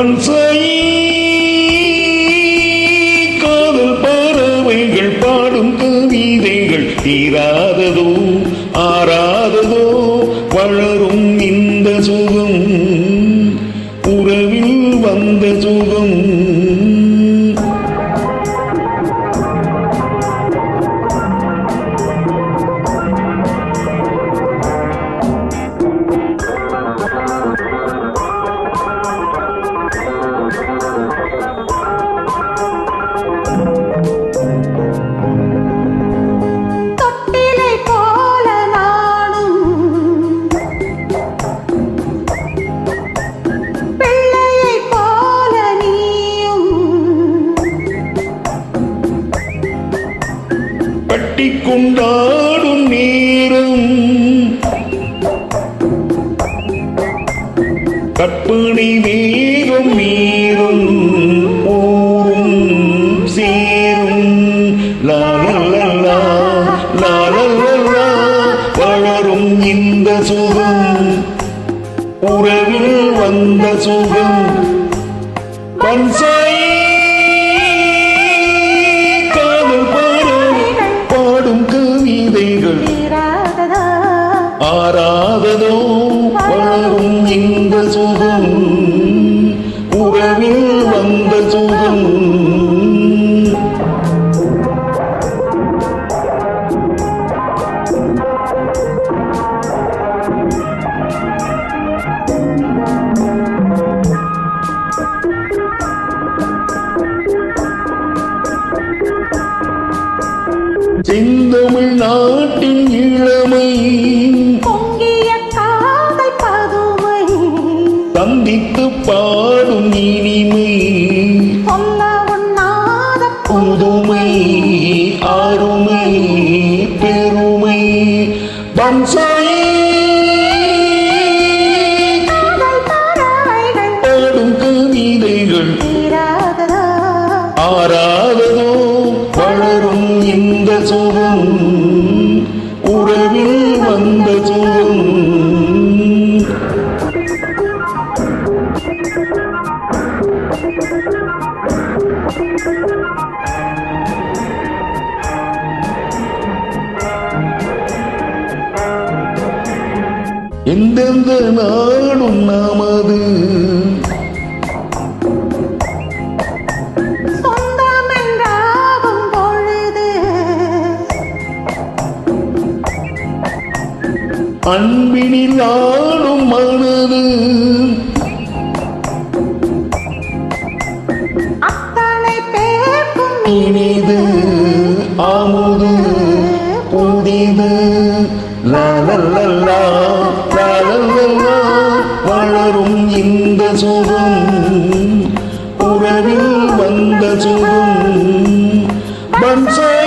பன்சாயி காதல் பறவைகள் பாடும் கவிதைகள் தீராததோ ஆறாததோ வளரும் இந்த சுகம் உறவில் வந்த சுகம். பட்டி கொண்டாடும் நேரம். கற்பனை வேகம் மீறும் ஊரும் சேரும். லாலல்லா லாலல்லா வளரும் இந்த சுகம். உறவில் வந்த சுகம். பன்சாயி மாறாததோ வளரும் இந்த சுகம் உறவில் வந்த சுகம். செந்தமிழ் நாட்டின் இளமை பாடும் இனிமை புதுமை ஆறுமை பெருமை. பன்சாயி எந்தெந்த நாடும் நமது அன்பினில் ஆடும் மனது. இனிது. ஆமுது வந்த சுகம் பன்சாயி